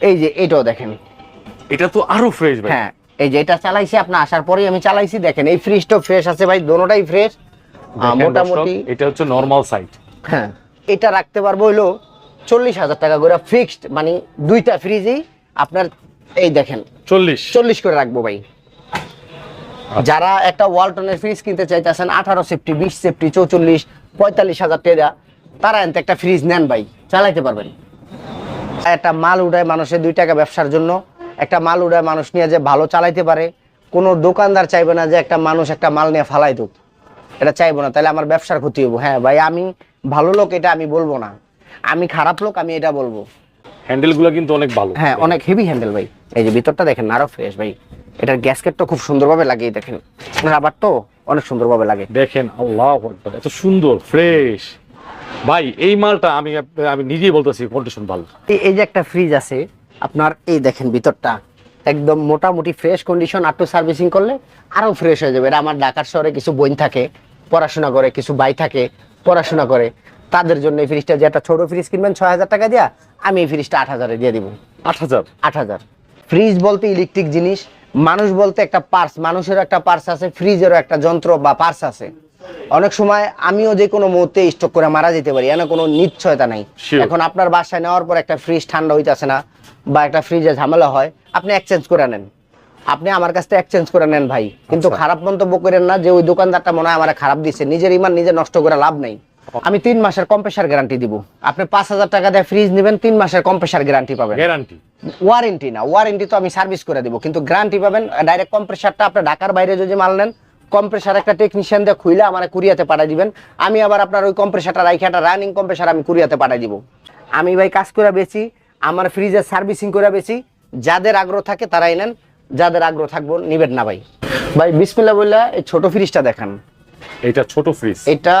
এই যে এটাও দেখেন। এটা তো আরও ফ্রেশ ভাই। হ্যাঁ এই যে এটা চালাইছি আপনার আসার পরেই আমি চালাইছি দেখেন এই ফ্রিজটাও ফ্রেশ আছে ভাই দোনোটাই ফ্রেশ মোটামুটি এটা হচ্ছে নরমাল সাইজ হ্যাঁ এটা রাখতে পারব হইল চল্লিশ হাজার টাকা করে ফিক্সড মানে দুইটা ফ্রিজই আপনার এই দেখেন চল্লিশ। চল্লিশ করে রাখব ভাই। যারা একটা ওয়ালটনের ফ্রিজ কিনতে চাইতেছেন আঠারো সেফটি বিশ সেফটি চৌচল্লিশ পঁয়তাল্লিশ হাজার টাকা তারা এনতে একটা ফ্রিজ নেন ভাই চালাইতে পারবেন। একটা মাল উড়ায় মানুষের দুই টাকা ব্যবসার জন্য একটা মাল উড়ায় মানুষ নিয়ে যে ভালো চালাইতে পারে কোনো দোকানদার চাইবে না যে একটা মানুষ একটা মাল নিয়ে ফালাই দুক। এটা চাইব না তাহলে আমার ব্যবসার ক্ষতি হব হ্যাঁ ভাই আমি ভালো লোক এটা আমি বলব না। আমি খারাপ লোক আমি এটা বলব। হ্যান্ডেলগুলো কিন্তু অনেক ভালো। হ্যাঁ অনেক হেভি হ্যান্ডেল ভাই। এই যে ভিতরটা দেখেন আরও ফ্রেশ ভাই। এটার গ্যাসকেটটা খুব সুন্দরভাবে লাগিয়ে দেখেন। রাবার তো অনেক সুন্দরভাবে লাগে। দেখেন আল্লাহ এত সুন্দর ফ্রেশ ভাই এই মালটা আমি আমি নিজেই বলতেছি কন্ডিশন ভালো। এই- যে একটা ফ্রিজ আছে আপনার এই দেখেন ভিতরটা একদম মোটামুটি ফ্রেশ কন্ডিশন আটটু সার্ভিসিং করলে আরও ফ্রেশ হয়ে যাবে। এটা আমার ঢাকার শহরে কিছু বোন থাকে পড়াশোনা করে কিছু ভাই থাকে পড়াশোনা করে। তাদের জন্য এই ফ্রিজটা যে একটা ছোট ফ্রিজ কিনবেন ছয় হাজার টাকা দিয়া আমি এই ফ্রিজটা আট হাজারে দিয়ে দিব। আট হাজার? আট হাজার। ফ্রিজ বলতে ইলেকট্রিক জিনিস মানুষ বলতে একটা পার্স মানুষেরও একটা পার্স আছে ফ্রিজেরও একটা যন্ত্র বা পার্স আছে। অনেক সময় আমিও যে কোনো মুহূর্তে স্টক করে মারা যেতে পারি এনে কোনো নিশ্চয়তা নাই। এখন আপনার বাসায় নেওয়ার পর একটা ফ্রিজ ঠান্ডা হইতাছে না বা একটা ফ্রিজে ঝামেলা হয় আপনি এক্সচেঞ্জ করে নেন। আপনি আমার কাছ থেকে এক্সচেঞ্জ করে নেন ভাই। কিন্তু আচ্ছা। খারাপ মন্তব্য করেন না যে ওই দোকানদারটা মনে হয় আমার খারাপ দিচ্ছে নিজের ইমান নিজে নষ্ট করে লাভ নেই। আমি তিন মাসের কম্প্রেসার গ্যারান্টি দিব। আপনি পাঁচ হাজার টাকা দিয়ে ফ্রিজ নেবেন তিন মাসের কম্প্রেসার গ্যারান্টি পাবেন। গ্যারান্টি ওয়ারেন্টি না ওয়ারেন্টি তো আমি সার্ভিস করে দিব কিন্তু গ্যারান্টি পাবেন ডাইরেক্ট কম্প্রেসারটা আপনি ঢাকার বাইরে যদি মাল নেন কম্প্রেসার একটা টেকনিশিয়ান দিয়ে খুইলে আমার কুরিয়াতে পাঠাই দিবেন। আমি আবার আপনার ওই কম্প্রেসারটা রাইখে একটা রানিং কম্প্রেসার আমি কুরিয়াতে পাঠাই দিব। আমি ভাই কাজ করে বেছি আমার ফ্রিজের সার্ভিসিং করে বেছি যাদের আগ্রহ থাকে তারাই নেন যাদের আগ্রহ থাকব নিবেন না ভাই। ভাই বিসমিল্লা বললা এই ছোট ফ্রিজটা দেখান। এটা ছোট ফ্রিজ এটা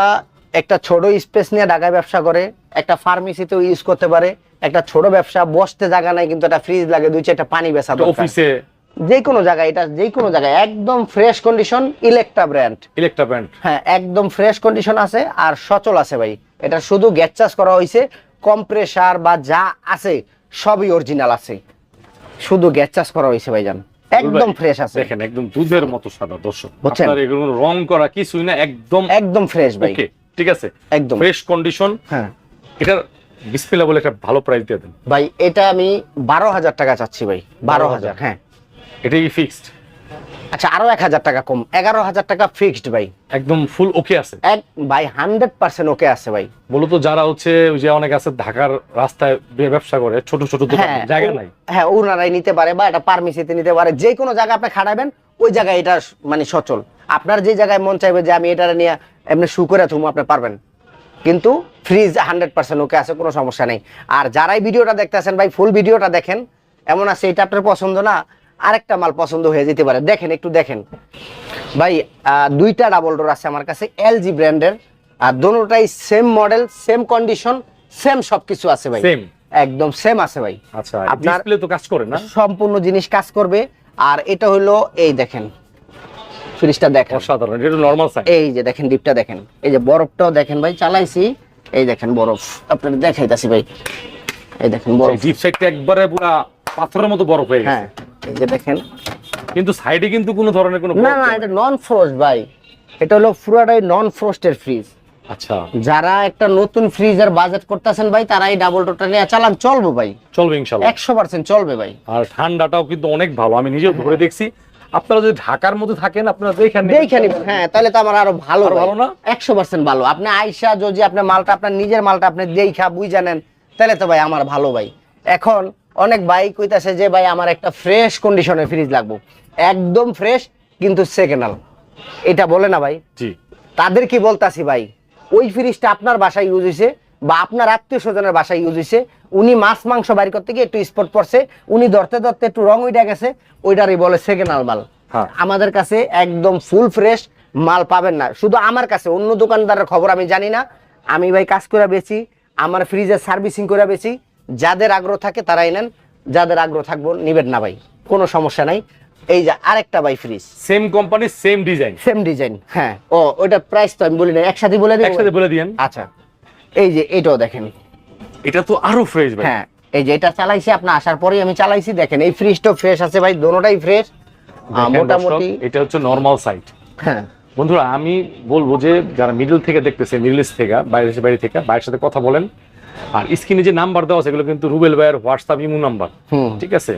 একটা ছোট স্পেস নিয়ে ঢাকায় ব্যবসা করে একটা ফার্মেসিতেও ইউজ করতে পারে একটা ছোট ব্যবসা বসতে জায়গা নাই কিন্তু একটা ফ্রিজ লাগে দুই চারটা পানি বেচা দরকার। অফিসে যে কোনো জায়গায় এটা যে কোনো জায়গায় একদম fresh condition Electra brand Electra brand হ্যাঁ একদম ফ্রেশ কন্ডিশন আছে আর সচল আছে ভাই। এটা শুধু গ্যাস চাষ করা হয়েছে কম্প্রেসার বা যা আছে সবই অরিজিনাল আছে। শুধু গ্যাস চাষ করা হয়েছে ভাইজান। একদম ফ্রেশ আছে। দেখেন একদম দুধের মতো সাদা দর্শক। আপনার এগুলো রং করা কিছুই না একদম একদম ফ্রেশ ভাই। ওকে ঠিক আছে? একদম। ফ্রেশ কন্ডিশন হ্যাঁ। এটা ডিসপ্লে বলে একটা ভালো প্রাইস দিয়ে দেন। ভাই এটা আমি বারো হাজার টাকা চাচ্ছি ভাই। বারো হাজার হ্যাঁ। এটা কি ফিক্সড আচ্ছা আরও এক হাজার টাকা কম। এগারো হাজার টাকা ফিক্সড ভাই। একদম ফুল ওকে আছে। এক ভাই হান্ড্রেড পার্সেন্ট ওকে আছে ভাই। মূলত যারা হচ্ছে ওই যে অনেক আছে ঢাকার রাস্তায় ব্যবসা করে ছোট ছোট দোকান হ্যাঁ জায়গা নাই। হ্যাঁ ওনারাই নিতে পারে বা এটা পারমিসিতে নিতে পারে। যে কোনো জায়গায় আপনি খাটাবেন ওই জায়গায় এটা মানে সচল। আপনার যে জায়গায় মন চাইবে যে আমি এটা নিয়ে এমনি শু করে থুমু আপনি পারবেন। কিন্তু ফ্রিজ হান্ড্রেড পার্সেন্ট ওকে আছে কোনো সমস্যা নেই। আর যারাই ভিডিওটা দেখতেছেন ভাই ফুল ভিডিওটা দেখেন। এমন আছে এটা আপনার পছন্দ না আরেকটা মাল পছন্দ হয়ে যেতে পারে। দেখেন একটু দেখেন। ভাই দুইটা ডাবল ডোর আছে আমার কাছে এলজি ব্র্যান্ডের আর দোনোটাই same model same condition same সবকিছু আছে ভাই। Same? একদম সেম আছে ভাই। আচ্ছা আপনার ডিসপ্লে তো কাজ করে না? সম্পূর্ণ জিনিস কাজ করবে আর এটা হলো এই দেখেন। ফ্রিজটা দেখেন। অসাধারণ এটা নর্মাল সাইজ এই যে দেখেন ডিপটা দেখেন। এই যে বরফটাও দেখেন ভাই চালাইছি। এই দেখেন বরফ আপনাদের দেখাইতাছি ভাই। এই দেখেন বরফ। ডিপ সাইডটা একবারে পুরা পাথরের মতো বরফ হয়ে গেছে। হ্যাঁ এই যে দেখেন। কিন্তু সাইডে কিন্তু কোনো ধরনের কোনো না না এটা নন ফ্রোস্ট ভাই। এটা হলো পুরাটাই নন ফ্রোস্টের ফ্রিজ আচ্ছা। যারা একটা নতুন ফ্রিজের বাজেট করতেছেন ভাই তারা এই ডাবল ডোরটা নিয়ে চালান চলবো ভাই। চলবে একশো পার্সেন্ট চলবে ভাই। আর ঠান্ডাটাও কিন্তু অনেক ভালো আমি নিজেও ধরে দেখছি। আপনারা যদি ঢাকার মধ্যে থাকেন আপনারা দেখেন দেখে নিবেন হ্যাঁ তাহলে তো আমার আরও ভালো ভালো না? একশো পার্সেন্ট ভালো। আপনি আইসা যদি আপনার মালটা আপনার নিজের মালটা আপনি দেখা বুঝ জানেন তাহলে তো ভাই আমার ভালো ভাই। এখন অনেক ভাই কইতাছে যে ভাই আমার একটা ফ্রেশ কন্ডিশনের ফ্রিজ লাগবো। একদম ফ্রেশ কিন্তু সেকেন্ডাল এটা বলে না ভাই। জি। তাদের কি বলতাছি ভাই? ওই ফ্রিজটা আপনার বাসায় ইউজ হয়েছে বা আপনার আত্মীয় স্বজনের বাসায় ইউজ হয়েছে উনি মাছ মাংস বাড়ি করতে গিয়ে একটু স্পট পড়ছে। উনি ধরতে ধরতে একটু রং ওইটা গেছে। ওইটারই বলে সেকেন্ড মাল। হ্যাঁ। আমাদের কাছে একদম ফুল ফ্রেশ মাল পাবেন না। শুধু আমার কাছে অন্য দোকানদারের খবর আমি জানি না। আমি ভাই কাজ করে বেচি আমার ফ্রিজের সার্ভিসিং করে বেচি। যাদের আগ্রহ থাকে তারাই নেন যাদের আগ্রহ থাকব নিবেন না ভাই কোনো সমস্যা নাই। এই যে আরেকটা ভাই fridge same company same design same design হ্যাঁ। ও ওইটার প্রাইস তো আমি বলি না একসাথে বলে দিই একসাথে বলে দিয়েন। আচ্ছা এই যে এটাও দেখেন। এটা তো আরও ফ্রেশ ভাই। হ্যাঁ এই যে এটা চালাইছি আপনি আসার পরেই আমি চালাইছি দেখেন এই ফ্রিজটা ফ্রেশ আছে ভাই দোনোটাই ফ্রেশ মোটামুটি এটা হচ্ছে নরমাল সাইট হ্যাঁ। বন্ধুরা আমি বলব যে যারা মিডল থেকে দেখতেছে মিডল ইস্ট থেকে বাইরে বাইরে থেকে বাইরের সাথে কথা বলেন আর স্ক্রিনে যে নাম্বার দেওয়া আছে এগুলো কিন্তু রুবেল ভাইয়ের হোয়াটসঅ্যাপ ইমো নাম্বার। ঠিক আছে?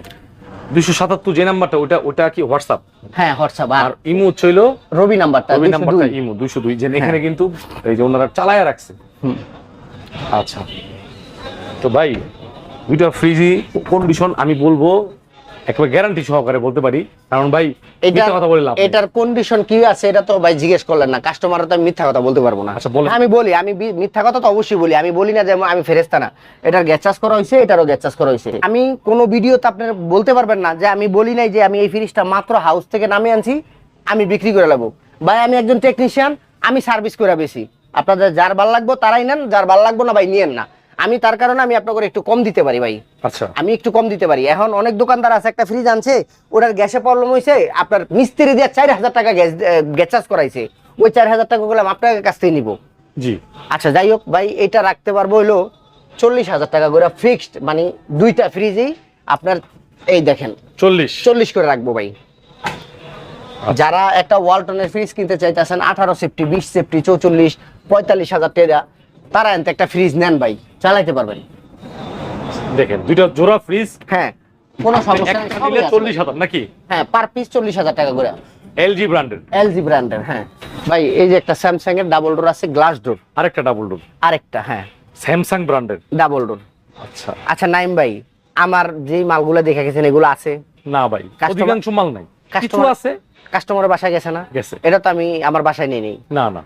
দুইশো সাতাত্তর যে নাম্বারটা ওটা ওটা কি হোয়াটসঅ্যাপ হ্যাঁ হোয়াটসঅ্যাপ আর ইমো হইল রবি নাম্বারটা রবি 202 নাম্বারটা ইমো দুইশো দুই যে এখানে কিন্তু এই যে ওনারা চালায় রাখছে। আচ্ছা। তো ভাই দুইটা ফ্রিজি কন্ডিশন আমি বলব একেবারে গ্যারান্টি সহকারে বলতে পারি। কারণ ভাই এটা কথা বলে লাভ এটার কন্ডিশন কি আছে এটা তো ভাই জিজ্ঞেস করলেন না। কাস্টমার তো আমি মিথ্যা কথা বলতে পারব না। আচ্ছা, আমি বলি আমি মিথ্যা কথা তো অবশ্যই বলি। আমি বলি না যে আমি ফেরেস্তা না। এটার গ্যাস করা হয়েছে এটারও গ্যাস করা হয়েছে। আমি কোনো ভিডিওতে আপনার বলতে পারবেন না যে আমি বলি নাই যে আমি এই ফ্রিজটা মাত্র হাউস থেকে নামে আনছি আমি বিক্রি করে নেব ভাই আমি একজন টেকনিশিয়ান আমি সার্ভিস করে বেশি। আপনাদের যার ভালো লাগবো তারাই নেন যার ভালো লাগবো না ভাই নিয়েন না। আমি তার কারণে আমি আপনাকে একটু কম দিতে পারি ভাই। আচ্ছা। আমি একটু কম দিতে পারি। এখন অনেক দোকানদার আছে একটা ফ্রিজ আনছে ওটার গ্যাসে প্রবলেম হয়েছে আপনার মিস্ত্রি দিয়ে চার হাজার টাকা গ্যাস গ্যাস চার্জ করাইছে। ওই চার হাজার টাকা গুলো আপনার কাছ থেকে নিবো। জি। আচ্ছা যাই হোক ভাই এটা রাখতে পারব হলো চল্লিশ হাজার টাকা করে ফিক্সড মানে দুইটা ফ্রিজেই আপনার এই দেখেন চল্লিশ। চল্লিশ করে রাখব ভাই। যারা একটা ওয়ালটনের ফ্রিজ কিনতে চাইতেছেন আঠারো সেফটি বিশ সেফটি চৌচল্লিশ পঁয়তাল্লিশ হাজার টাকা তারা এনতে একটা ফ্রিজ নেন ভাই চালাইতে পারবেন। দেখেন দুইটা জোড়া ফ্রিজ হ্যাঁ কোনো সমস্যা নেই। চল্লিশ হাজার নাকি? হ্যাঁ পার পিস চল্লিশ হাজার টাকা করে। এলজি ব্র্যান্ডের এলজি ব্র্যান্ডের হ্যাঁ। ভাই এই যে একটা স্যামসাং এর ডাবল ডোর আছে গ্লাস ডোর আরেকটা ডাবল ডোর আরেকটা হ্যাঁ। স্যামসাং ব্র্যান্ডের ডাবল ডোর আচ্ছা। আচ্ছা নাইম ভাই আমার যেই মালগুলো দেখে গেছেন এগুলো আছে? না ভাই অধিকাংশ মাল নাই। কিছু আছে? কাস্টমারের বাসায় গেছে না? গেছে। এটা তো আমি আমার বাসায় নিয়ে নেই। না না।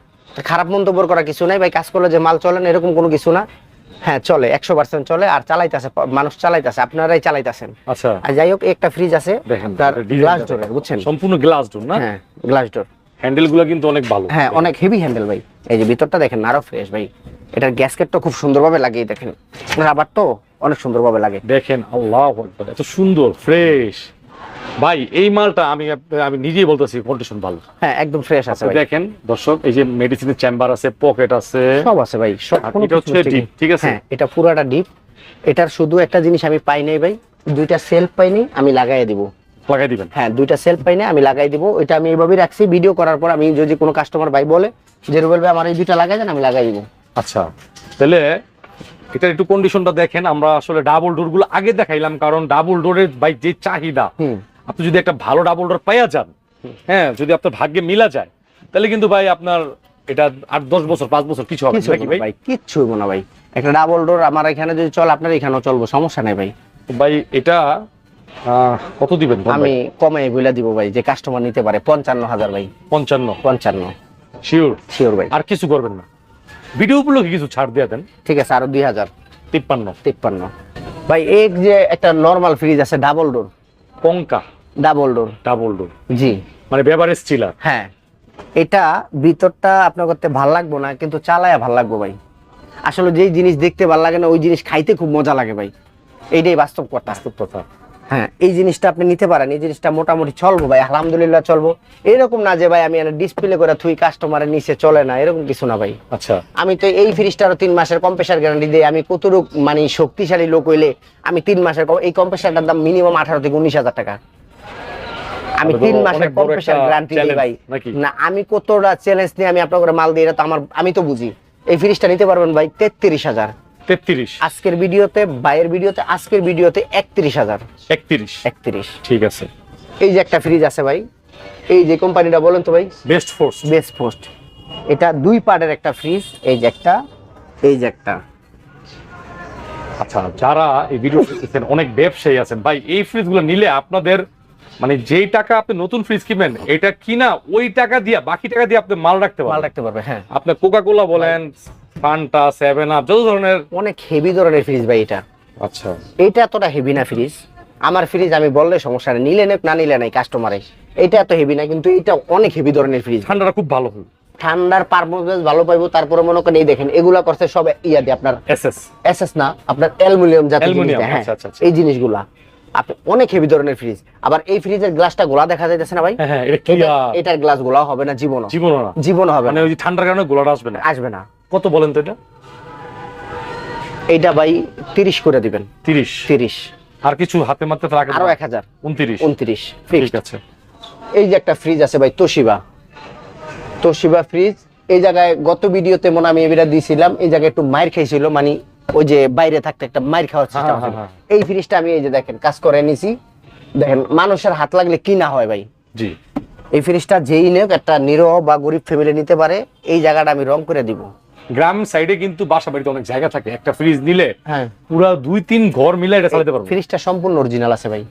খারাপ মন্তব্য করা কিছু নাই ভাই কাজ করলে যে মাল চলে না এরকম কোনো কিছু না। হ্যাঁ চলে একশো পার্সেন্ট চলে আর চালাইতেছে মানুষ চালাইতেছে আপনারাই চালাইতেছেন। আচ্ছা। আর যাই হোক একটা ফ্রিজ আছে তার গ্লাস দেখেন। বুঝছেন? সম্পূর্ণ গ্লাস ডোর না? হ্যাঁ গ্লাস ডোর কিন্তু অনেক ভালো। হ্যাঁ অনেক হেভি হ্যান্ডেল ভাই। এই যে ভিতরটা দেখেন আরও ফ্রেশ ভাই। এটার গ্যাসকেটটা খুব সুন্দরভাবে লাগিয়ে দেখেন। রাবার তো অনেক সুন্দরভাবে লাগে। দেখেন আল্লাহ এত সুন্দর ফ্রেশ ভাই এই মালটা আমি আমি নিজেই বলতেছি কন্ডিশন ভালো। হ্যাঁ একদম ফ্রেশ আছে ভাই। দেখেন দর্শক এই যে মেডিসিনের চেম্বার আছে পকেট আছে। সব আছে ভাই সব এটা হচ্ছে mistake ঠিক আছে? হ্যাঁ এটা পুরাটা ডিপ এটার শুধু একটা জিনিস আমি পাই নাই ভাই দুইটা সেলফ পাইনি আমি লাগাই দিব। লাগাই দিবেন? হ্যাঁ দুইটা সেলফ পাইনি আমি লাগাই দিব। এটা আমি এইভাবেই রাখছি ভিডিও করার পর আমি যদি কোনো কাস্টমার ভাই বলে যে রুবেল ভাই আমার এই দুইটা লাগাই দেন আমি লাগাই দিব। আচ্ছা তাহলে এটার একটু কন্ডিশনটা দেখেন আমরা আসলে ডাবল ডোরগুলো আগে দেখাইলাম কারণ ডাবল ডোরের ভাই যে চাহিদা আপনি যদি একটা ভালো ডাবল ডোর পাইয়া যান হ্যাঁ যদি আপনার ভাগ্যে মিলা যায় তাহলে কিন্তু ভাই আপনার এটা আট দশ বছর পাঁচ বছর কিছু হবে নাকি ভাই? কিচ্ছু হইবো না ভাই। একটা ডাবল ডোর আমার এখানে যদি চল আপনার এখানেও চলবো সমস্যা নাই ভাই। ভাই এটা কত দিবেন আমি? কমে বইলা দিব ভাই যে কাস্টমার নিতে পারে পঞ্চান্ন হাজার ভাই। পঞ্চান্ন। পঞ্চান্ন। শিওর শিওর ভাই। আর কিছু করবেন না। ভিডিও উপলক্ষে কিছু ছাড় দিয়ে দেন। ঠিক আছে আরও দুই হাজার। তিপ্পান্ন। তিপ্পান্ন। ভাই এই যে একটা নর্মাল ফ্রিজ আছে ডাবল ডোর পঙ্কা। ডাবল ডোর ডাবল ডোর জি। মানে বেভারেজ চিলার হ্যাঁ। এটা ভিতরটা আপনার করতে ভালো লাগবো না কিন্তু চালায়া ভালো লাগবো ভাই। আসলে যেই জিনিস দেখতে ভালো লাগে না ওই জিনিস খাইতে খুব মজা লাগে ভাই। এইটাই বাস্তব কথা। বাস্তব কথা। হ্যাঁ এই জিনিসটা আপনি নিতে পারেন এই জিনিসটা মোটামুটি চলবো ভাই আলহামদুলিল্লাহ চলবো। এরকম না যে ভাই আমি ডিসপ্লে করে থুই কাস্টমারের নিচে চলে না এরকম কিছু না ভাই। আচ্ছা। আমি তো এই ফ্রিজটারও তিন মাসের কম্প্রেসার গ্যারান্টি দিই আমি কতটুক মানে শক্তিশালী লোক হইলে আমি তিন মাসের এই কম্প্রেসারটার দাম মিনিমাম আঠারো থেকে উনিশ হাজার টাকা। আমি তিন মাসের বড় গ্যারান্টি দিই ভাই। না আমি কতটা চ্যালেঞ্জ নিয়ে আমি আপনাকে মাল দিই এটা তো আমার আমি তো বুঝি। এই ফ্রিজটা নিতে পারবেন ভাই তেত্রিশ হাজার। তেত্রিশ। আজকের ভিডিওতে বাইরের ভিডিওতে আজকের ভিডিওতে একত্রিশ হাজার। একত্রিশ। একত্রিশ। ঠিক আছে। এই যে একটা ফ্রিজ আছে ভাই এই যে কোম্পানিটা বলেন তো ভাই। বেস্ট ফোর্স বেস্ট পোস্ট এটা দুই পার্টের একটা ফ্রিজ এই যে একটা এই যে একটা। আচ্ছা যারা এই ভিডিও দেখতেছেন অনেক ব্যবসায়ী আছেন ভাই এই ফ্রিজগুলো নিলে আপনাদের মানে যেই টাকা আপনি নতুন ফ্রিজ কিনবেন এটা কিনা ওই টাকা দিয়ে বাকি টাকা দিয়ে আপনি মাল রাখতে মাল পারবেন রাখতে পারবে হ্যাঁ। আপনি কোকা কোলা বলেন ফান্টা সেভেন আপ যত ধরনের অনেক হেভি ধরনের ফ্রিজ ভাই এটা। আচ্ছা। এইটা এতটা হেভি না ফ্রিজ আমার ফ্রিজ আমি বললে সমস্যা নেই। নিলে নেক না নিলে নাই কাস্টমারে এটা এত হেভি না কিন্তু এটা অনেক হেভি ধরনের ফ্রিজ ঠান্ডাটা খুব ভালো হবে ঠান্ডার পারফরমেন্স ভালো পাইবো তারপরে মনে করেন এই দেখেন এগুলা করছে সব ইয়া দিয়ে আপনার এস এস এসএস না আপনার অ্যালুমিনিয়াম জাতীয় হ্যাঁ। আচ্ছা, আচ্ছা, আচ্ছা। এই জিনিসগুলা। আপনি অনেক হেভি ধরনের ফ্রিজ আবার এই ফ্রিজের গ্লাসটা গোলা দেখা যাইতেছে না ভাই? হ্যাঁ হ্যাঁ এটা এটা- এটার গ্লাস গোলা হবে না জীবনও। জীবনও না। জীবন হবে মানে না। ঠান্ডার কারণে গোলাটা আসবে না। আসবে না। কত বলেন তো এটা? এইটা ভাই তিরিশ করে দিবেন। তিরিশ? তিরিশ। আর কিছু হাতে মাত্র রাখেন আরও এক হাজার। উনত্রিশ? উনত্রিশ ঠিক আছে। এই যে একটা ফ্রিজ আছে ভাই তোশিবা তোশিবা ফ্রিজ এই জায়গায় গত ভিডিওতে মনে আমি এবিরা দিয়েছিলাম এই জায়গায় একটু মাইর খাইছিল মানে ওই যে বাইরে থাকতে একটা মাইর খাওয়ার চেষ্টা হ্যাঁ, হ্যাঁ, এই ফ্রিজটা আমি এই যে দেখেন কাজ করে নিছি। দেখেন মানুষের হাত লাগলে কি না হয় ভাই। জি। এই ফ্রিজটা যেই নেক একটা নিরহ বা গরিব ফ্যামিলি নিতে পারে এই জায়গাটা আমি রং করে দিব। গ্রাম সাইডে কিন্তু বাসা বাড়িতে অনেক জায়গা থাকে। একটা ফ্রিজ নিলে হ্যাঁ। পুরা দুই তিন ঘর মিলে এটা চালাতে পারব। ফ্রিজটা সম্পূর্ণ অরিজিনাল আছে ভাই।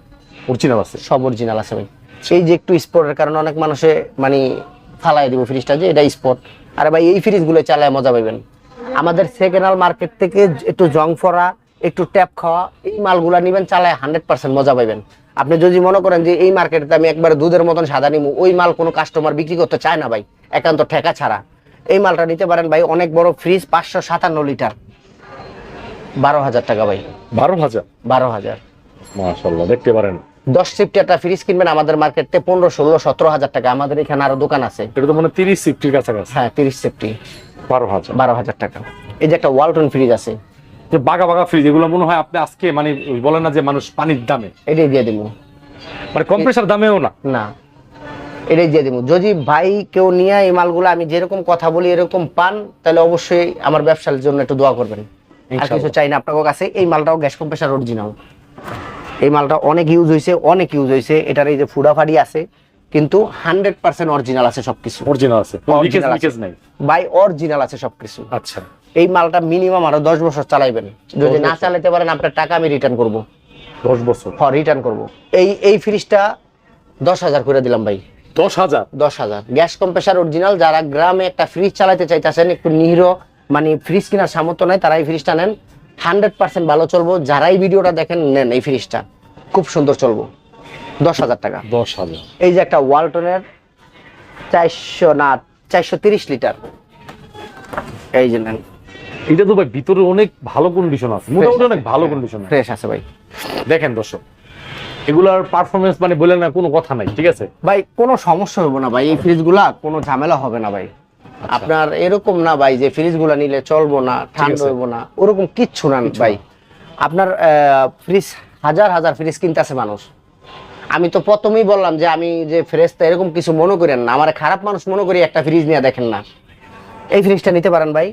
অরিজিনাল আছে? সব অরিজিনাল আছে ভাই। এই যে একটু স্পটের কারণে অনেক মানুষে মানে ফালাই দিব ফ্রিজটা যে এটা স্পট আরে ভাই এই ফ্রিজগুলো চালায় মজা পাইবেন। আমাদের সেকেন্ড মার্কেট থেকে একটু জং ফরা একটু ট্যাপ খাওয়া এই মালগুলা নিবেন চালায় হান্ড্রেড পার্সেন্ট মজা পাবেন আপনি যদি মনে করেন যে এই মার্কেটে আমি একবার দুধের মতন সাদা নিবো ওই মাল কোনো কাস্টমার বিক্রি করতে চায় না ভাই একান্ত ঠেকা ছাড়া। এই মালটা নিতে পারেন ভাই অনেক বড় ফ্রিজ পাঁচশো সাতান্ন লিটার বারো হাজার টাকা ভাই। বারো হাজার? বারো হাজার। মাশাল্লাহ দেখতে পারেন। দশ সিফটি একটা ফ্রিজ কিনবেন আমাদের মার্কেটে পনেরো ষোলো সতেরো হাজার টাকা। আমাদের এখানে আরও দোকান আছে। এটা তো মানে তিরিশ সিফটির কাছাকাছি। হ্যাঁ তিরিশ সেফটি বারো হাজার। বারো হাজার টাকা। এই যে একটা ওয়ালটন ফ্রিজ আছে। যে বাগা বাগা ফ্রিজ এগুলো মনে হয় আপনি আজকে মানে বলেন না যে মানুষ পানির দামে। এটাই দিয়ে দিব। মানে কম্প্রেসার দামেও না। না। এটাই দিয়ে দিব। যদি ভাই কেউ নিয়ে এই মালগুলো আমি যেরকম কথা বলি এরকম পান তাহলে অবশ্যই আমার ব্যবসার জন্য একটু দোয়া করবেন। আর কিছু চাই না আপনার কাছে এই মালটাও গ্যাস কম্প্রেসার অরিজিনাল এই মালটা অনেক ইউজ হয়েছে অনেক ইউজ হয়েছে। এটার এই যে ফুডাফাড়ি আছে কিন্তু হান্ড্রেড পার্সেন্ট অরিজিনাল আছে সবকিছু। অরিজিনাল আছে। বাই অরিজিনাল আছে। সবকিছু। আচ্ছা। এই মালটা মিনিমাম আরও দশ বছর চালাইবেন। যদি না। চালাতে পারেন আপনার টাকা আমি রিটার্ন করব। দশ বছর। হ্যাঁ রিটার্ন করব। এই এই ফ্রিজটা দশ হাজার করে দিলাম ভাই। দশ হাজার। দশ হাজার। গ্যাস কম্প্রেসার অরিজিনাল যারা গ্রামে একটা ফ্রিজ চালাতে চাইতেছেন একটু নিহির মানে ফ্রিজ কেনার সামর্থ্য নাই তারা এই ফ্রিজটা নেন। হান্ড্রেড পার্সেন্ট ভালো চলবো। যারা এই ভিডিওটা দেখেন নেন এই ফ্রিজটা খুব সুন্দর চলবো। দশ হাজার টাকা। দশ হাজার। এই যে একটা ওয়ালটনের চারশো না চারশো তিরিশ লিটার। এই যে নেন। এটা তো ভাই ভিতরে অনেক ভালো কন্ডিশন আছে। মোটামুটি অনেক ভালো কন্ডিশন ফ্রেশ আছে ভাই। দেখেন দর্শক এগুলার পারফরমেন্স মানে বলে না কোনো কথা নাই ঠিক আছে? ভাই কোনো সমস্যা হবে না ভাই এই ফ্রিজগুলা কোনো ঝামেলা হবে না ভাই। আপনার এরকম না ভাই যে ফ্রিজগুলা নিলে চলবো না ঠান্ডা। হইব না ওরকম কিচ্ছু না ভাই। আপনার ফ্রিজ হাজার হাজার ফ্রিজ কিনতেছে মানুষ। আমি তো প্রথমেই বললাম যে আমি যে ফ্রেশটা এরকম কিছু মনে করেন না আমার খারাপ মানুষ মনে করি একটা ফ্রিজ নিয়ে দেখেন না। এই ফ্রিজটা নিতে পারেন ভাই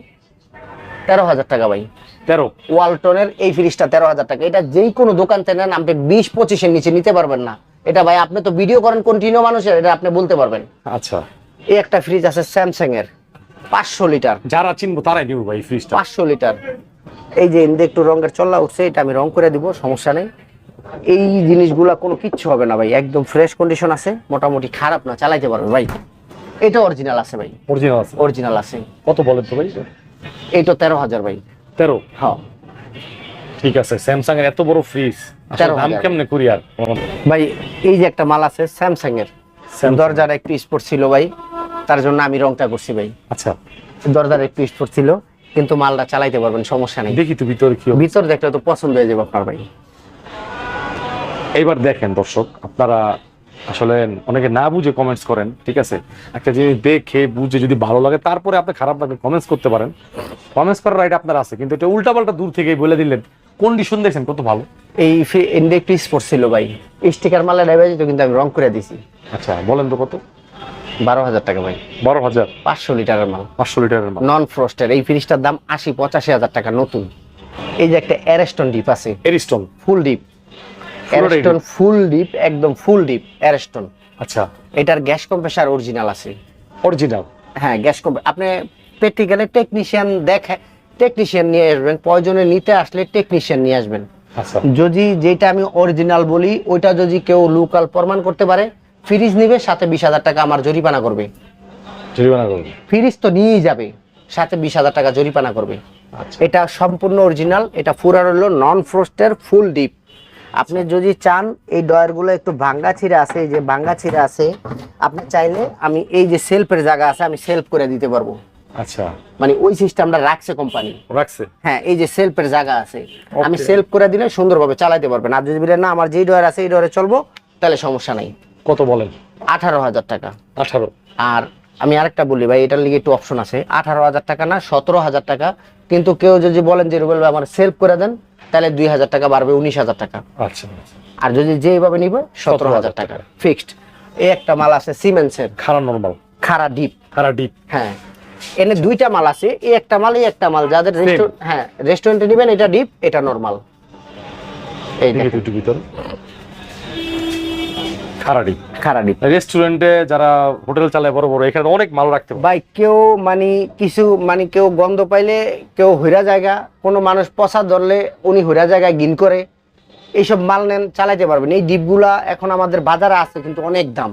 তেরো হাজার টাকা ভাই। তেরো। ওয়ালটনের এই ফ্রিজটা তেরো হাজার টাকা। এটা যেই কোনো দোকান থেকে নেন আপনি বিশ পঁচিশের নিচে নিতে পারবেন না। এটা ভাই আপনি তো ভিডিও করেন কন্টিনিউ মানুষের এটা আপনি বলতে পারবেন। আচ্ছা। এই একটা ফ্রিজ আছে স্যামসাং এর পাঁচশো লিটার। যারা চিনবো তারাই নিব ভাই ফ্রিজটা পাঁচশো লিটার। এই যে ইন্দে একটু রঙের চল্লা উঠছে এটা আমি রং করে দিব সমস্যা নেই। এই জিনিসগুলা কোনো কিচ্ছু হবে না ভাই একদম ফ্রেশ কন্ডিশন আছে মোটামুটি খারাপ না চালাইতে পারবে ভাই। এটা অরিজিনাল আছে ভাই। অরিজিনাল আছে। অরিজিনাল আছে। কত বলেন তো ভাই? এইটা তেরো হাজার ভাই। তেরো। হ্যাঁ। ঠিক আছে স্যামসাং এর এত বড় ফ্রিজ দাম কেমনে করি আর? ভাই এই যে একটা মাল আছে স্যামসাং। এর দরজার একটু স্পট ছিল ভাই তার জন্য আমি রংটা করছি ভাই। আচ্ছা। দরজার একটু স্পট ছিল কিন্তু মালটা চালাইতে পারবেন সমস্যা নেই। দেখি তো ভিতরে কি। ভিতর দেখলে তো পছন্দ হয়ে যাবে আপনার ভাই। এইবার দেখেন দর্শক আপনারা আসলে অনেকে না বুঝে কমেন্টস করেন ঠিক আছে? একটা জিনিস দেখে বুঝে যদি ভালো লাগে তারপরে আপনি খারাপ লাগলে কমেন্টস করতে পারেন। কমেন্টস করার রাইট আপনার আছে কিন্তু এটা উল্টাপাল্টা দূর থেকেই বলে দিলেন। কন্ডিশন দেখছেন কত ভালো? এই এন্ডে একটু স্পট ছিল ভাই। স্টিকার মালে ডাইবে যেত কিন্তু আমি রং করে দিছি। আচ্ছা বলেন তো কত? বারো হাজার টাকা ভাই। বারো হাজার? পাঁচশো লিটারের মাল। পাঁচশো লিটারের মাল। নন ফ্রস্টের এই ফ্রিজটার দাম আশি পঁচাশি হাজার টাকা নতুন। এই যে একটা অ্যারেস্টন ডিপ আছে। Ariston full deep Ariston full deep একদম ফুল ডিপ অ্যারেস্টন আচ্ছা। এটার গ্যাস কম্প্রেসার অরিজিনাল আছে। অরিজিনাল হ্যাঁ গ্যাস কম্প আপনি প্র্যাকটিক্যালি টেকনিশিয়ান দেখে টেকনিশিয়ান নিয়ে আসবেন প্রয়োজনে নিতে আসলে টেকনিশিয়ান নিয়ে আসবেন। আচ্ছা। যদি যেটা আমি অরিজিনাল বলি ওইটা যদি কেউ লোকাল প্রমাণ করতে পারে ফ্রিজ নিবে সাথে বিশ হাজার টাকা আমার জরিমানা করবে। জরিমানা করবেন ফ্রিজ তো নিয়েই যাবে সাথে বিশ হাজার টাকা জরিমানা করবে। আচ্ছা। এটা সম্পূর্ণ অরিজিনাল এটা ফুরার হলো নন ফ্রোস্টের ফুল ডিপ আপনি যদি চান এই ডয়ারগুলো একটু ভাঙ্গা ছিঁড়ে আছে এই যে ভাঙ্গা ছিঁড়ে আছে আপনি চাইলে আমি এই যে সেলফের জায়গা আছে আমি সেলফ করে দিতে পারব। আচ্ছা। মানে ওই সিস্টেমটা রাখছে কোম্পানি রাখছে? হ্যাঁ এই যে সেলফের জায়গা আছে। আমি সেলফ করে দিলে সুন্দরভাবে চালাতে পারবেন আর যদি বলেন না আমার যেই ডয়ার আছে এই ডয়ারে চলবো তাহলে সমস্যা নাই। কত বলেন? আঠারো হাজার টাকা। আঠারো। আর আমি আরেকটা বলি ভাই এটার লিগে একটু অপশন আছে। আঠারো হাজার টাকা না সতেরো হাজার টাকা। কিন্তু কেউ যদি বলেন যে রুবেল ভাই আমার সেলফ করে দেন তাহলে দুই হাজার টাকা বাড়বে উনিশ হাজার টাকা। আচ্ছা আচ্ছা। আর যদি যেভাবে নিবে সতেরো হাজার টাকা। ফিক্সড এই একটা মাল আছে সিমেন্সের খারা নর্মাল খারা ডিপ খারা ডিপ হ্যাঁ। এনে দুইটা মাল আছে এই একটা মাল এই একটা মাল। যাদের রেস্টুরেন্ট হ্যাঁ রেস্টুরেন্টে নেবেন এটা ডিপ এটা নর্মাল এই ভিতর। খারাপ ডিপ খারা ডিপ রেস্টুরেন্টে যারা হোটেল চালায় বড় বড় এখানে অনেক মাল রাখতে ভাই কেউ মানে কিছু মানে কেউ গন্ধ পাইলে কেউ হইরা জায়গা কোনো মানুষ পচা ধরলে উনি হইরা জায়গায় গিন করে। এইসব মাল নেন চালাইতে পারবেন। এই ডিপগুলা এখন আমাদের বাজারে আছে কিন্তু অনেক দাম।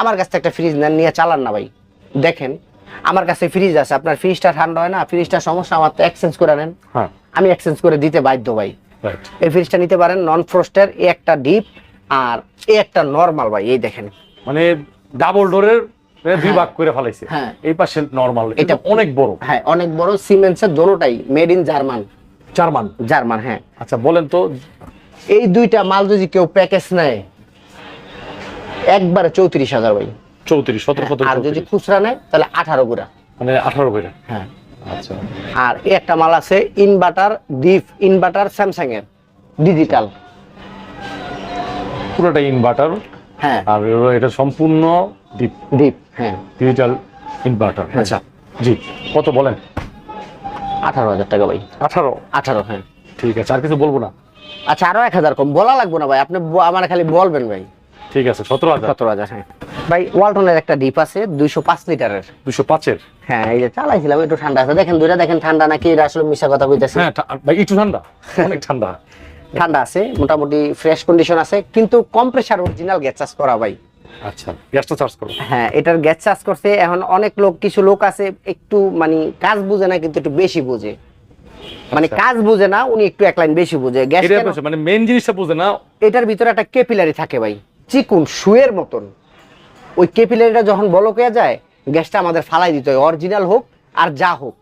আমার কাছে একটা ফ্রিজ নেন নিয়ে চালান না ভাই। দেখেন আমার কাছে ফ্রিজ আছে। আপনার ফ্রিজটা ঠান্ডা হয় না ফ্রিজটা সমস্যা আমার তো এক্সচেঞ্জ করে নেন। হ্যাঁ। আমি এক্সচেঞ্জ করে দিতে বাধ্য ভাই। এই ফ্রিজটা নিতে পারেন নন ফ্রস্টের এই একটা ডিপ আর এই একটা নর্মাল ভাই এই দেখেন। মানে ডাবল ডোরের দুই ভাগ করে ফেলাইছে। হ্যাঁ। এই পাশে নর্মাল এটা- এটা অনেক বড়। হ্যাঁ অনেক বড়। সিমেন্টসের দোনোটাই made in German German German হ্যাঁ। আচ্ছা বলেন তো। এই দুইটা মাল যদি কেউ প্যাকেজ নেয় একবারে চৌত্রিশ হাজার ভাই। চৌত্রিশ সতেরো সতেরো আর যদি খুচরা নেয় তাহলে আঠারো গুড়া। মানে আঠারো করে হ্যাঁ। আচ্ছা। আর একটা মাল আছে ইনভার্টার ডিপ ইনভার্টার স্যামসাং এর। ডিজিটাল পুরোটা ইনভার্টার হ্যাঁ। আর এটা সম্পূর্ণ ডিপ ডিপ হ্যাঁ। ডিজিটাল ইনভার্টার আচ্ছা জি কত বলেন? আঠারো হাজার টাকা ভাই। আঠারো? আঠারো হ্যাঁ। ঠিক আছে আর কিছু বলব না? আচ্ছা আরও এক হাজার কম। বলা লাগবে না ভাই আপনি আমার খালি বলবেন ভাই। ঠিক আছে সতেরো হাজার। সতেরো হাজার হ্যাঁ। ভাই ওয়ালটনের একটা ডিপ আছে দুইশো পাঁচ লিটারের। দুশো পাঁচের? হ্যাঁ এই যে চালাইছিলাম একটু ঠান্ডা আছে। দেখেন দুইটা দেখেন ঠান্ডা নাকি? এটা আসলে মিশা কথা কইতেছে। হ্যাঁ ভাই একটু ঠান্ডা অনেক ঠান্ডা। ঠান্ডা আছে মোটামুটি ফ্রেশ কন্ডিশন আছে কিন্তু কম্প্রেসার অরিজিনাল গ্যাস চার্জ করা ভাই। আচ্ছা গ্যাসটা চার্জ করো। হ্যাঁ এটার গ্যাস চার্জ করছে এখন অনেক লোক কিছু লোক আছে একটু মানে কাজ বুঝে না কিন্তু একটু বেশি বুঝে। মানে আচ্ছা। কাজ বুঝে না উনি একটু এক লাইন বেশি বুঝে। গ্যাস মানে জিনিসটা বুঝে না। এটার ভিতরে একটা কেপিলারি থাকে ভাই চিকুন শুয়ের মতন। ওই কেপিলারিটা যখন বলক হয়ে যায় গ্যাসটা আমাদের ফালাই দিতে হয় অরিজিনাল হোক আর যা হোক।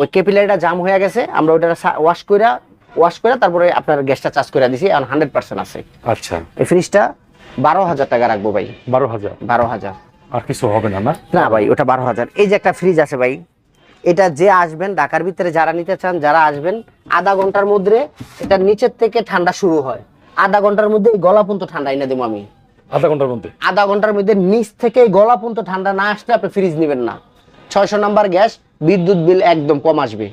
ওই কেপিলারিটা জাম হয়ে গেছে আমরা ওটা ওয়াশ করে ওয়াশ করে তারপরে আপনার গ্যাসটা চার্জ করে দিছি এখন হান্ড্রেড পার্সেন্ট আছে। আচ্ছা। এই ফ্রিজটা বারো হাজার টাকা রাখব ভাই। বারো হাজার? বারো হাজার। আর কিছু হবে না না? না ভাই ওটা বারো হাজার। এই যে একটা ফ্রিজ আছে ভাই এটা যে আসবেন ঢাকার ভিতরে যারা নিতে চান যারা আসবেন আধা ঘণ্টার মধ্যে এটা নিচের থেকে ঠান্ডা শুরু হয়। আধা ঘণ্টার মধ্যে এই গলা পর্যন্ত ঠান্ডা এনে দেবো আমি। আধা ঘণ্টার মধ্যে? আধা ঘণ্টার মধ্যে নিচ থেকে গলা পর্যন্ত ঠান্ডা না আসলে আপনি ফ্রিজ নেবেন না। ছয়শো নাম্বার গ্যাস বিদ্যুৎ বিল একদম কম আসবে।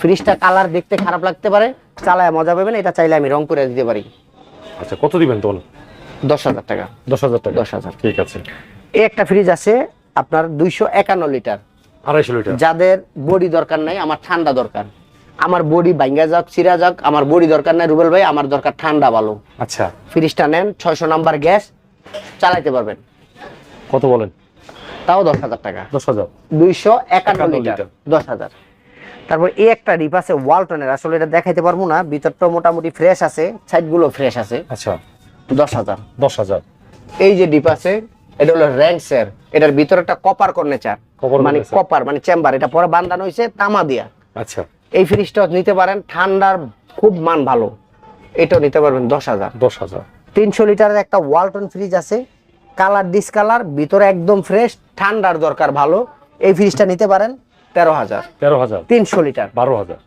ফ্রিজটা কালার দেখতে খারাপ লাগতে পারে চালায় মজা পাবেন এটা চাইলে আমি রং করে দিতে পারি। আচ্ছা কত দিবেন তো দশ হাজার টাকা। দশ হাজার টাকা? দশ হাজার। ঠিক আছে। এই একটা ফ্রিজ আছে আপনার দুইশো একান্ন লিটার আড়াইশো লিটার যাদের বডি দরকার নাই আমার ঠান্ডা দরকার। আমার বডি ভাঙ্গা যাক চিরা যাক আমার বডি দরকার নাই রুবেল ভাই আমার দরকার ঠান্ডা ভালো আচ্ছা। ফ্রিজটা নেন ছয়শো নাম্বার গ্যাস চালাইতে পারবেন। কত বলেন? তাও দশ হাজার টাকা। দশ হাজার। দুইশো একান্ন লিটার। দশ হাজার। তারপর এই একটা ডিপ আছে ওয়ালটনের আসলে এটা দেখাইতে পারব না ভিতরটা মোটামুটি ফ্রেশ আছে সাইডগুলো ফ্রেশ আছে। আচ্ছা। দশ হাজার। দশ হাজার। এই যে ডিপ আছে এটা হলো র্যাঙ্কসের এটার ভিতরে একটা কপার কর্নেচার মানে কপার মানে চেম্বার এটা পরে বান্ধানো হয়েছে তামা দিয়া। আচ্ছা। এই ফ্রিজটা নিতে পারেন ঠান্ডার খুব মান ভালো। এটাও নিতে পারবেন দশ হাজার। দশ হাজার। তিনশো লিটারের একটা ওয়ালটন ফ্রিজ আছে। কালার ডিসকালার ভিতরে একদম ফ্রেশ ঠান্ডার দরকার ভালো। এই ফ্রিজটা নিতে পারেন। তেরো হাজার। তেরো হাজার। তিনশো লিটার। বারো হাজার।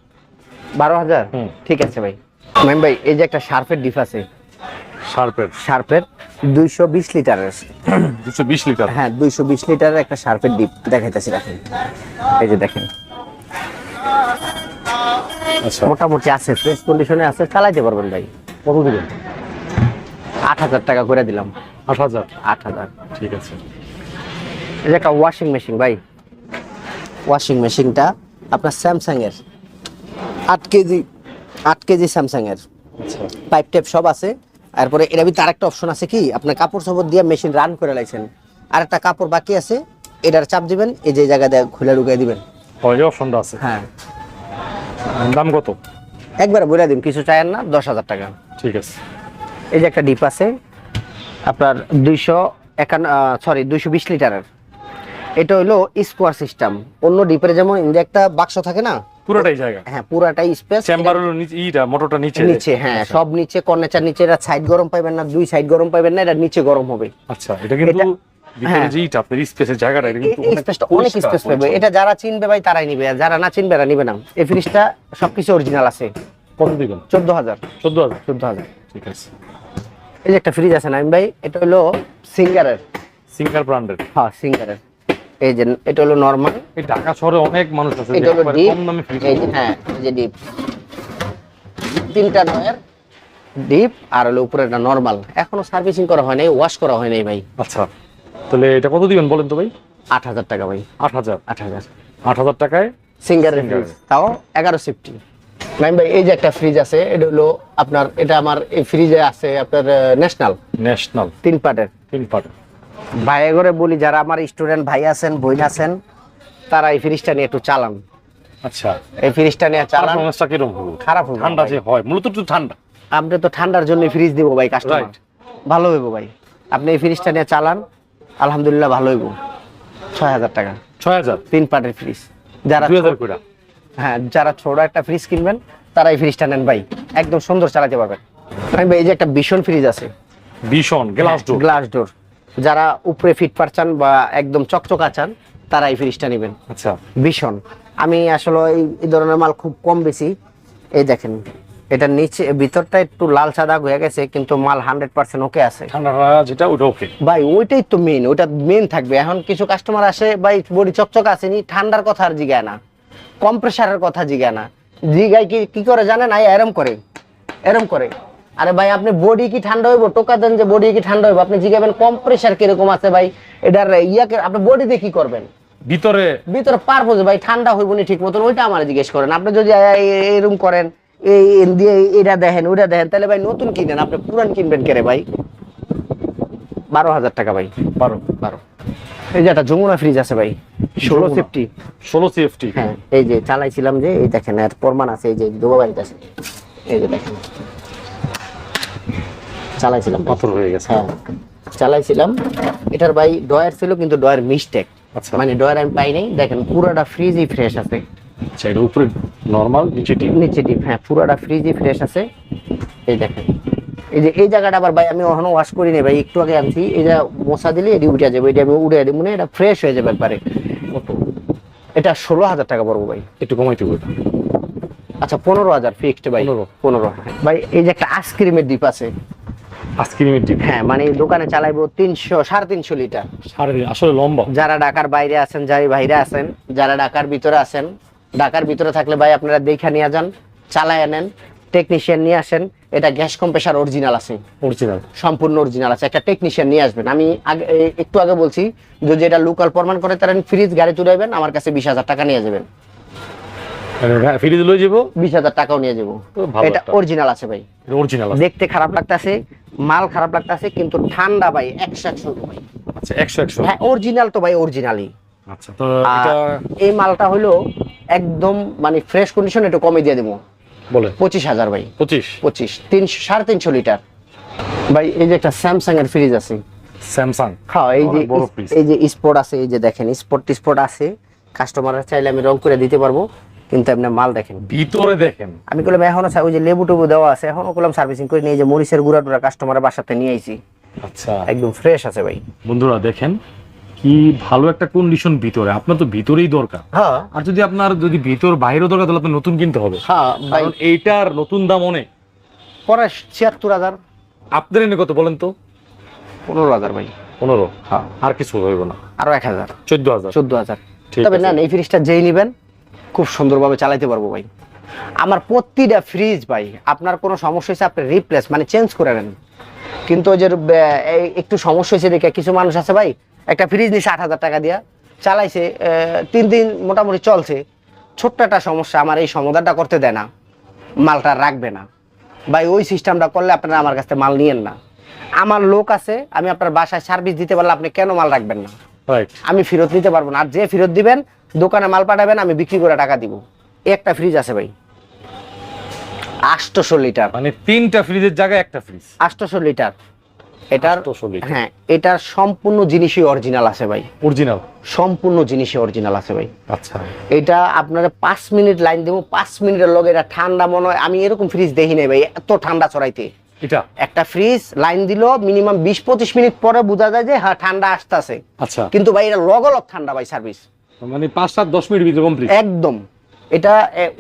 বারো হাজার? হুম। ঠিক আছে ভাই। ম্যাম ভাই এই যে একটা শার্পের ডিপ আছে। শার্পের। শার্পের দুইশো বিশ লিটারের। দুশো বিশ লিটার। হ্যাঁ দুইশো বিশ লিটারের একটা শার্পের ডিপ দেখাইতেছি রাখেন এই যে দেখেন। আচ্ছা। মোটামুটি আছে ফ্রেশ কন্ডিশনে আছে। চালাইতে পারবেন ভাই। কত দিবেন? আট হাজার টাকা করে দিলাম। আট হাজার। আট হাজার। ঠিক আছে। এই যে একটা ওয়াশিং মেশিন ভাই। ওয়াশিং মেশিনটা আপনার স্যামসাং এর আট কেজি আট কেজি স্যামসাং এর আচ্ছা। পাইপ টাইপ সব আছে। তারপরে এর ভিতরে আরেকটা অপশন আছে কি? আপনার কাপড় সাপড় দিয়ে মেশিন রান করে লাইছেন। আর একটা কাপড় বাকি আছে এটার চাপ দিবেন এই যে জায়গা দিয়ে খুলে ঢুকিয়ে দিবেন। ও এই অপশনটা আছে? হ্যাঁ। দাম কত? একবার বলে দিন কিছু চায়েন না দশ হাজার টাকা। ঠিক আছে। এই যে একটা ডিপ আছে আপনার দুইশো একান্ন সরি দুইশো বিশ লিটারের। এটা হলো স্কোয়ার সিস্টেম অন্য ডিপের যেমন একটা বাক্স থাকে না? পুরোটাই জায়গা। হ্যাঁ পুরাটাই স্পেস চেম্বার হলো নিচে ইটা মোটরটা নিচে। নিচে হ্যাঁ সব নিচে কর্নেচার নিচে এটা সাইড গরম না দুই সাইড গরম না এটা নিচে গরম হবে। আচ্ছা এটা কিন্তু হ্যাঁ। এটা যারা চিনবে ভাই তারাই নিবে। যারা না চিনবে নিবে না। এই ফ্রিজটা সবকিছু অরিজিনাল আছে। কত দিবেন? চোদ্দ হাজার। চোদ্দ হাজার? চোদ্দ হাজার। ঠিক আছে। এই যে একটা ফ্রিজ আছে নাইম ভাই এটা হলো সিঙ্গারের সিঙ্গার ব্র্যান্ডের হ্যাঁ সিঙ্গারের এই যে এটা হলো নর্মাল এই ঢাকা শহরে অনেক মানুষ আছে এটা হলো ডিপ কম দামে এই যে হ্যাঁ এই যে ডিপ তিনটা নয়ের ডিপ আর হলো উপরে একটা নর্মাল এখনও সার্ভিসিং করা হয় নাই ওয়াশ করা হয় নাই ভাই। আচ্ছা তাহলে এটা কত দিবেন বলেন তো ভাই? আট হাজার টাকা ভাই। আট হাজার? আট হাজার। আট হাজার টাকায়। ফ্রিজ তাও এগারো সিফটি নাইম ভাই এই যে একটা ফ্রিজ আছে এটা হলো আপনার এটা আমার এই ফ্রিজে আছে আপনার ন্যাশনাল ন্যাশনাল তিন পার্টের তিন পার্ট ভাইয়ে করে বলি যারা আমার স্টুডেন্ট ভাই আছেন বোন আছেন তারা এই ফ্রিজটা নিয়ে একটু চালান। আচ্ছা। এই ফ্রিজটা নিয়ে চালান। পারফরমেন্সটা কীরকম খারাপ হবে ঠান্ডা যে হয় মূলত একটু ঠান্ডা। আপনি তো ঠান্ডার জন্য ফ্রিজ দিব ভাই কাস্টমার ভালো হইব ভাই। আপনি এই ফ্রিজটা নিয়ে চালান আলহামদুলিল্লাহ ভালো হইব। ছয় হাজার টাকা। ছয় হাজার? তিন পার্টের ফ্রিজ যারা হ্যাঁ যারা ছোট একটা ফ্রিজ কিনবেন তারা এই ফ্রিজটা নেন ভাই। একদম সুন্দর চালাতে পারবেন। ভাই এই যে একটা ভীষণ ফ্রিজ আছে। ভীষণ গ্লাস ডোর গ্লাস ডোর যারা উপরে ফিট পারচান বা একদম চকচকা চান তারা এই ফ্রিজটা নেবেন। আচ্ছা। ভীষণ। আমি আসলে এই ধরনের মাল খুব কম বেশি। এই দেখেন এটা নিচে ভিতরটা একটু লাল সাদা হয়ে গেছে কিন্তু মাল হান্ড্রেড পার্সেন্ট ওকে আছে। যেটা ওটা ওকে ভাই ওইটাই তো মেন ওইটা মেন থাকবে। এখন কিছু কাস্টমার আসে ভাই বডি চকচক আসেনি ঠান্ডার কথা আর জিগায় না। কম্প্রেসারের কথা জিগায় না। জিগায় কি কি করে জানেন? আই এরম করে এরম করে। আরে ভাই আপনি বডি কি ঠান্ডা হইব? টোকা দেন যে বডি কি ঠান্ডা হইব। আপনি জিগাবেন কম্প্রেসার কীরকম আছে ভাই? এটার ইয়াকে আপনি বডিতে কি করবেন? ভিতরে? ভিতরে পারব যে ভাই ঠান্ডা হইব নি ঠিক মতন ওইটা আমার জিজ্ঞেস করেন। আপনি যদি এরকম করেন এই দিয়ে এটা দেখেন ওইটা দেখেন তাহলে ভাই নতুন কিনেন। আপনি পুরান কিনবেন কেরে ভাই? বারো হাজার টাকা ভাই। বারো। বারো। এই যে একটা যমুনা ফ্রিজ আছে ভাই ষোলো। সেফটি ষোলো সেফটি হ্যাঁ এই যে চালাইছিলাম যে এই দেখেন এর প্রমাণ আছে এই যে দুবা বাড়িতে আছে। এই যে দেখেন। চালাইছিলাম। পাথর হয়ে গেছে। হ্যাঁ চালাইছিলাম। এটার ভাই ডয়ার ছিল কিন্তু ডয়ার মিস্টেক আচ্ছা। মানে ডয়ার আমি পাই নাই দেখেন পুরোটা ফ্রিজই ফ্রেশ আছে। আচ্ছা এটা উপরে নর্মাল নিচে টিপ? নিচে ডিপ হ্যাঁ পুরোটা ফ্রিজই ফ্রেশ আছে। এই দেখেন। এই যে এই জায়গাটা আবার ভাই আমি এখনও ওয়াশ করি নাই ভাই একটু আগে আনছি। এটা মশা দিলে এটি উঠে যাবে এটা আমি উড়ে দিব মানে এটা ফ্রেশ হয়ে যাবে একবারে। এটা ষোলো হাজার টাকা পড়ব ভাই। একটু কমাইতে হবে আচ্ছা পনেরো হাজার ফিক্সড ভাই। 15 পনেরো ভাই এই যে একটা আইসক্রিমের ডিপ আছে। আইসক্রিমের ডিপ হ্যাঁ মানে দোকানে চালাইবো তিনশো সাড়ে তিনশো লিটার। সাড়ে আসলে লম্বা। যারা ঢাকার বাইরে আছেন যারা বাইরে আছেন যারা ঢাকার ভিতরে আছেন ঢাকার ভিতরে থাকলে ভাই আপনারা দেখে নিয়ে যান চালায় আনেন টেকনিশিয়ান নিয়ে আসেন। এটা গ্যাস কম্প্রেসার অরিজিনাল আছে। অরিজিনাল সম্পূর্ণ অরিজিনাল আছে। একটা টেকনিশিয়ান নিয়ে আসবেন। আমি আগে একটু আগে বলছি যদি এটা লোকাল প্রমাণ করে তারা ফ্রিজ গাড়ি তুলাইবেন আমার কাছে বিশ হাজার টাকা নিয়ে যাবেন। ফিরিয়ে দিলে যাব। বিশ হাজার টাকাও নিয়ে যাব। এটা অরিজিনাল আছে ভাই। অরিজিনাল দেখতে খারাপ লাগতাছে মাল খারাপ লাগতাছে কিন্তু ঠান্ডা ভাই একশো একশো ভাই। আচ্ছা একশো একশো। হ্যাঁ অরিজিনাল তো ভাই অরিজিনালই আচ্ছা তো এই মালটা হলো একদম মানে ফ্রেশ কন্ডিশন একটু কমে দিয়ে দেবো। বলে। পঁচিশ হাজার ভাই। পঁচিশ? পঁচিশ তিনশো সাড়ে তিনশো লিটার। ভাই এই যে একটা স্যামসাং এর ফ্রিজ আছে। স্যামসাং হ্যাঁ এই যে। এই যে স্পট আছে এই যে দেখেন স্পট স্পট আছে। কাস্টমাররা চাইলে আমি রং করে দিতে পারব। কিন্তু আপনি মাল দেখেন। ভিতরে দেখেন। আমি বললাম এখনও ওই যে লেবু টেবু দেওয়া আছে এখনও করলাম সার্ভিসিং করে নিয়ে যে মরিচের গুঁড়া টুড়া কাস্টমারের বাসাতে নিয়ে আইছি। আচ্ছা। একদম ফ্রেশ আছে ভাই। বন্ধুরা দেখেন কি ভালো একটা কন্ডিশন ভিতরে। আপনার তো ভিতরেই দরকার। হ্যাঁ। আর যদি আপনার যদি ভিতর বাইরেও দরকার তাহলে আপনার নতুন কিনতে হবে। হ্যাঁ কারণ এইটার নতুন দাম অনেক। পরে ছিয়াত্তর হাজার। আপনার এনে কত বলেন তো? পনেরো হাজার ভাই। পনেরো? হ্যাঁ। আর কিছু হইব না। আরও এক হাজার। চোদ্দ হাজার। চোদ্দ হাজার। তবে। না এই ফ্রিজটা যেই নেবেন খুব সুন্দরভাবে চালাইতে পারব ভাই। আমার প্রতিটা ফ্রিজ ভাই আপনার কোনো সমস্যা হয়েছে আপনি রিপ্লেস মানে চেঞ্জ করে নেন। কিন্তু ওই যে একটু সমস্যা হয়েছে দেখে কিছু মানুষ আছে ভাই একটা ফ্রিজ নিছে আট হাজার টাকা দিয়া চালাইছে তিন দিন মোটামুটি চলছে। ছোট্ট একটা সমস্যা আমার এই সমাধানটা করতে দেয় না। মালটা রাখবে না। ভাই ওই সিস্টেমটা করলে আপনারা আমার কাছ থেকে মাল নিয়েন না। আমার লোক আছে আমি আপনার বাসায় সার্ভিস দিতে পারলে আপনি কেন মাল রাখবেন না? আমি ফেরত নিতে পারব না। আর যে ফেরত দিবেন দোকানে মাল পাঠাবেন আমি বিক্রি করে টাকা দিব। একটা ফ্রিজ আছে ভাই। আটশোশো লিটার। মানে তিনটা ফ্রিজের জায়গায় একটা ফ্রিজ আটশোশো লিটার। এটার হ্যাঁ এটার সম্পূর্ণ জিনিসই অরিজিনাল আছে ভাই। অরিজিনাল সম্পূর্ণ জিনিসই অরিজিনাল আছে ভাই। আচ্ছা। এটা আপনার পাঁচ মিনিট লাইন দেবো পাঁচ মিনিটের লগে এটা ঠান্ডা মনে হয় আমি এরকম ফ্রিজ দেখি নাই ভাই এত ঠান্ডা চড়াইতে এটা? একটা ফ্রিজ লাইন দিল মিনিমাম বিশ পঁচিশ মিনিট পরে বোঝা যায় যে হ্যাঁ ঠান্ডা আসতেছে। আচ্ছা। কিন্তু ভাই এটা লগলগ ঠান্ডা ভাই সার্ভিস মানে পাঁচ সাত দশ মিনিট ভিতরে কমপ্লিট একদম। এটা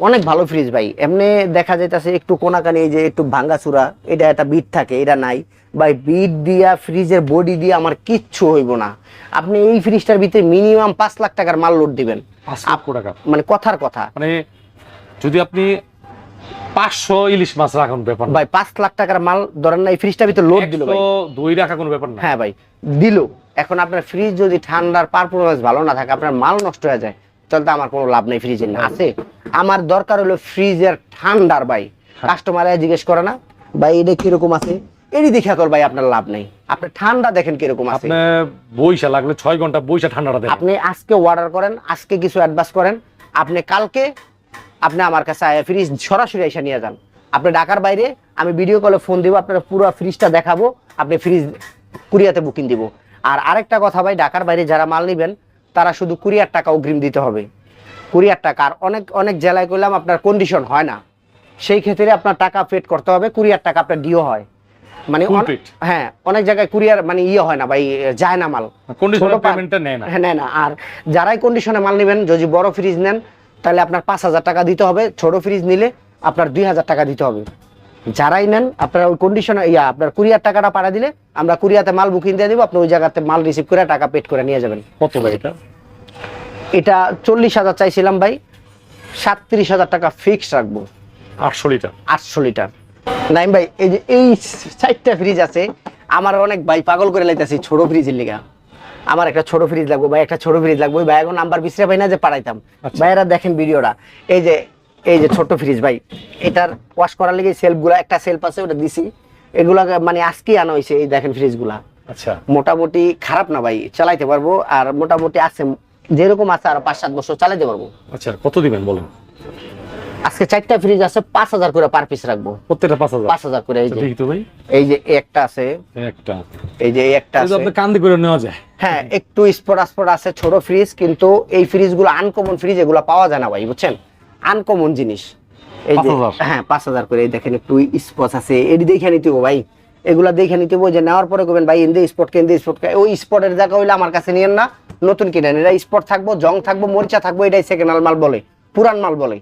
অনেক ভালো ফ্রিজ ভাই। এমনি দেখা যাইতেছে একটু কোনাকানি এই যে একটু ভাঙ্গাচুরা এটা একটা বিট থাকে এটা নাই। ভাই বিট দিয়া ফ্রিজের বডি দিয়ে আমার কিচ্ছু হইব না। আপনি এই ফ্রিজটার ভিতরে মিনিমাম পাঁচ লাখ টাকার মাল লোড দিবেন। পাঁচ লক্ষ টাকা। মানে কথার কথা। মানে যদি আপনি পাঁচশো ইলিশ মাছ রাখুন ব্যাপার ভাই পাঁচ লাখ টাকার মাল ধরেন না এই ফ্রিজটার ভিতরে লোড দিল ভাই। দুই রাখা কোনো ব্যাপার না। হ্যাঁ ভাই দিল। এখন আপনার ফ্রিজ যদি ঠান্ডার পারফরমেন্স ভালো না থাকে আপনার মাল নষ্ট হয়ে যায় তাহলে তো আমার কোনো লাভ নেই ফ্রিজের না আছে। আমার দরকার হলো ফ্রিজের ঠান্ডার ভাই। কাস্টমার জিজ্ঞেস করে না ভাই এটা কীরকম আছে? এরই দেখে তোর ভাই আপনার লাভ নেই। আপনি ঠান্ডা দেখেন কীরকম আছে। আপনি বইসা লাগলে ছয় ঘণ্টা বইসা ঠান্ডাটা দেন। আপনি আজকে অর্ডার করেন আজকে কিছু অ্যাডভান্স করেন। আপনি কালকে আপনি আমার কাছে আয়া ফ্রিজ সরাসরি এসে নিয়ে যান। আপনি ঢাকার বাইরে আমি ভিডিও কলে ফোন দিব আপনার পুরো ফ্রিজটা দেখাবো। আপনি ফ্রিজ কুরিয়াতে বুকিং দিব। আর আরেকটা কথা ভাই ঢাকার বাইরে যারা মাল নেবেন তারা শুধু কুরিয়ার টাকা অগ্রিম দিতে হবে। কুরিয়ার টাকা আর অনেক অনেক জেলায় করলাম আপনার কন্ডিশন হয় না। সেই ক্ষেত্রে আপনার টাকা পেড করতে হবে কুরিয়ার টাকা আপনার ডিও হয়। মানে? হ্যাঁ অনেক জায়গায় কুরিয়ার মানে ইয়ে হয় না ভাই যায় না মাল। হ্যাঁ নেয় না। আর যারাই কন্ডিশনে মাল নেবেন যদি বড় ফ্রিজ নেন তাহলে আপনার পাঁচ হাজার টাকা দিতে হবে। ছোট ফ্রিজ নিলে আপনার দুই হাজার টাকা দিতে হবে। যারাই নেন আপনার ওই কন্ডিশনে ইয়া আপনার কুরিয়ার টাকাটা পাড়া দিলে আমরা কুরিয়াতে মাল বুকিং দিয়ে দিব আপনি ওই জায়গাতে মাল রিসিভ করে টাকা পেড করে নিয়ে যাবেন। কত ভাই এটা? এটা চল্লিশ হাজার চাইছিলাম ভাই সাতত্রিশ হাজার টাকা ফিক্স রাখব। আটশো লিটার? আটশো লিটার। নাইম ভাই এই যে এই চারটা ফ্রিজ আছে আমার অনেক ভাই পাগল করে লাইতেছি ছোট ফ্রিজের লিগা। আমার একটা ছোট ফ্রিজ লাগবে ভাই একটা ছোট ফ্রিজ লাগবে। ভাই এখন নাম্বার বিছরে পাই না যে পাঠাইতাম আচ্ছা। ভাইয়েরা দেখেন ভিডিওটা এই যে এই যে ছোট ফ্রিজ ভাই এটার ওয়াশ করার লেগে সেলফগুলা একটা সেলফ আছে ওটা দিছি। এগুলা মানে আজকে আনা হয়েছে এই দেখেন ফ্রিজগুলা। আচ্ছা। মোটামুটি খারাপ না ভাই চালাইতে পারব আর মোটামুটি আছে যেরকম আছে আর পাঁচ সাত বছর চালাইতে পারব। আচ্ছা কত দিবেন বলুন? আজকে চারটা ফ্রিজ আছে পাঁচ হাজার করে পার পিস রাখব। প্রত্যেকটা পাঁচ হাজার? পাঁচ হাজার করে এই যে। তো ভাই। এই যে একটা আছে একটা। এই যে একটা আছে। আপনি কান্দি করে নেওয়া যায়। হ্যাঁ একটু স্পট স্পট আছে ছোট ফ্রিজ কিন্তু এই ফ্রিজগুলো আনকমন ফ্রিজ এগুলো পাওয়া যায় না ভাই বুঝছেন? আনকমন জিনিস। এই যে হ্যাঁ পাঁচ হাজার করে দেখেন একটু স্পট আছে। এটি দেখে নিতে ভাই। এগুলা দেখে নিতে হবে যে নেওয়ার পরে করবেন ভাই ইন্দে স্পট কেন্দ্রে স্পট ওই স্পটের জায়গা হইলে আমার কাছে নিয়েন না। নতুন কিনেন। এটা স্পট থাকব জং থাকব মরিচা থাকব এটাই সেকেন্ড মাল বলে। পুরান মাল বলে।